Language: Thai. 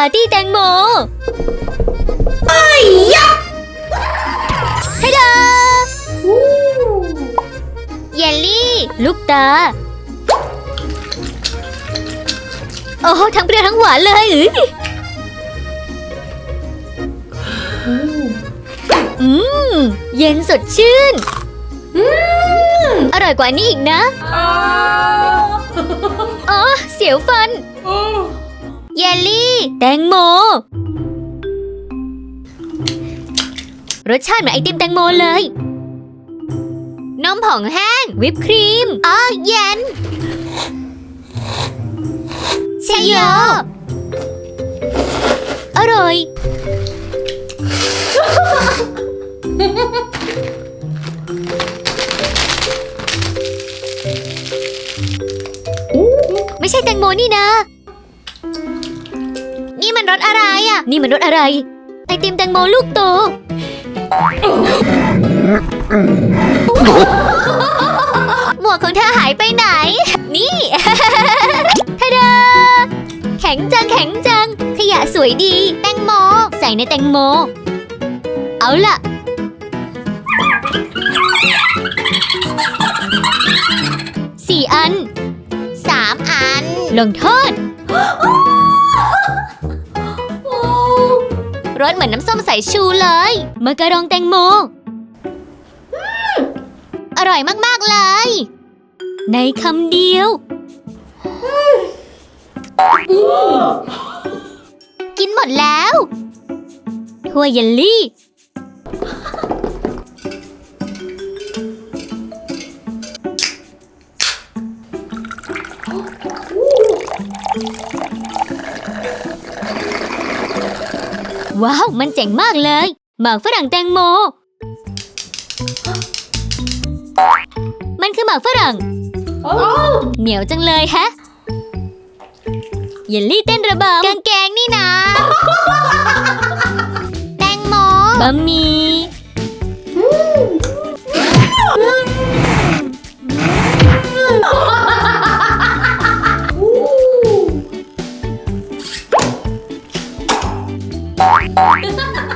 ปาร์ตี้แตงโมไอ้ยะฮัลโหลเยลลี่ ลูกตา โอ้โหทั้งเปรี้ยวทั้งหวานเลยอื้ออืมเย็นสดชื่น อร่อยกว่านี้อีกนะ อ๋อ เสียวฟัน เยลลี่ แตงโม รสชาติเหมือนไอติมแตงโมเลย นมผงแห้ง วิปครีมอ๋อเย็นชยโยอร่อย ไม่ใช่แตงโมนี่นะ นี่มันรสอะไรอะ นี่มันรสอะไร ไอติมแตงโมลูกโต หมวกของเธอหายไปไหน นี่ฮาดาแข็งจังแข็งจัง ขยะสวยดี แตงโม ใส่ในแตงโม เอาล่ะ สี่อัน สามอัน ลงโทษ รสเหมือนน้ำส้มสายชูเลยมะกะรองแตงโม อร่อยมากๆเลย ในคำเดียว กินหมดแล้วถ้วยเยลลี่ ว้าว มันเจ๋งมากเลย หมากฝรั่งแตงโม มันคือหมากฝรั่ง เหนียวจังเลยแฮะ เยลลี่เต้นระบำกางเกงนี่นะ แตงโมบะหมี่ Bye.